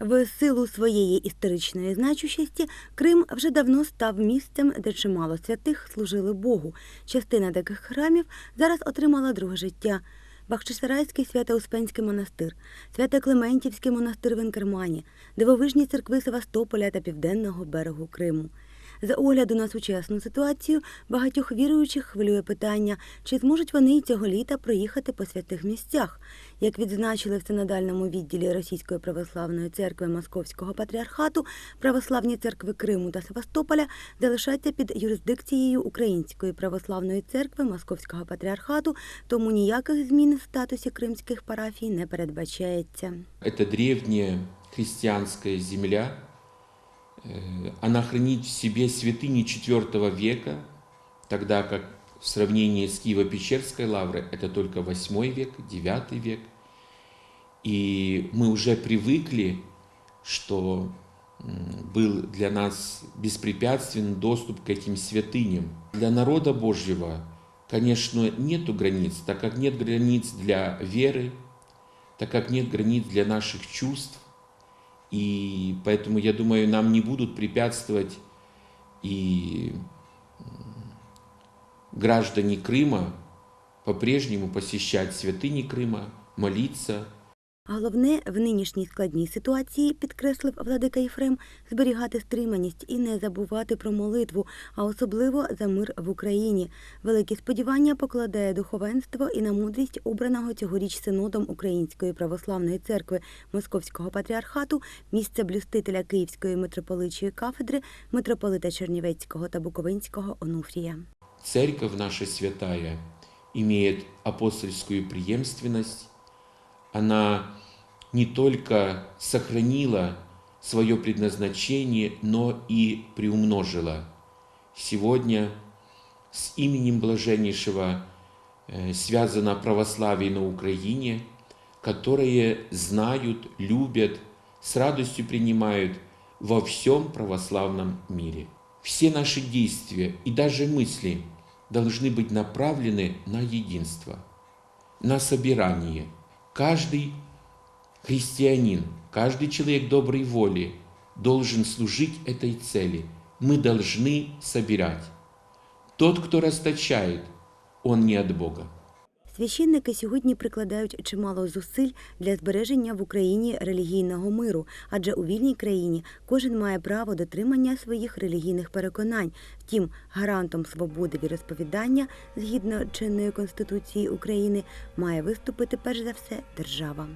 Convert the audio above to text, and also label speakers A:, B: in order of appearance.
A: В силу своєї історичної значущості Крим вже давно став місцем, де чимало святих служили Богу. Частина таких храмів зараз отримала друге життя. Бахчисарайський Свято-Успенський монастир, Свято-Клементівський монастир в Інкермані, дивовижні церкви Севастополя та Південного берегу Криму. За огляду на сучасну ситуацію багатьох віруючих хвилює питання, чи зможуть вони й цього літа проїхати по святих місцях. Як відзначили в синодальному відділі Російської православної церкви Московського патріархату, православні церкви Криму та Севастополя залишаться під юрисдикцією Української православної церкви Московського патріархату, тому ніяких змін в статусі кримських парафій не передбачається.
B: Это древняя христианская земля. Э, Она хранит в себе святыни IV века, тогда как в сравнении с Киево-Печерской лаврой это только VIII век, IX век. И мы уже привыкли, что был для нас беспрепятственный доступ к этим святыням. Для народа Божьего, конечно, нету границ, так как нет границ для веры, так как нет границ для наших чувств. И поэтому, я думаю, нам не будут препятствовать и граждане Крыма по-прежнему посещать святыни Крыма, молиться,
A: Головне в нинішній складній ситуації, підкреслив владика Єфрем, зберігати стриманість і не забувати про молитву, а особливо за мир в Україні. Великі сподівання покладає духовенство і на мудрість обраного цьогоріч синодом Української православної церкви Московського патріархату, місця блюстителя Київської митрополичої кафедри, митрополита Чернівецького та Буковинського Онуфрія.
B: Церковь наша святая имеет апостольскую преемственность. Она не только сохранила свое предназначение, но и приумножила. Сегодня с именем Блаженнейшего э, связано православие на Украине, которые знают, любят, с радостью принимают во всем православном мире. Все наши действия и даже мысли должны быть направлены на единство, на собирание. Каждый христианин, каждый человек доброй воли должен служить этой цели. Мы должны собирать. Тот, кто расточает, он не от Бога.
A: Священники сьогодні прикладають чимало зусиль для збереження в Україні релігійного миру, адже у вільній країні кожен має право дотримання своїх релігійних переконань. Втім, гарантом свободи віросповідання, згідно чинної конституції України, має виступити перш за все держава.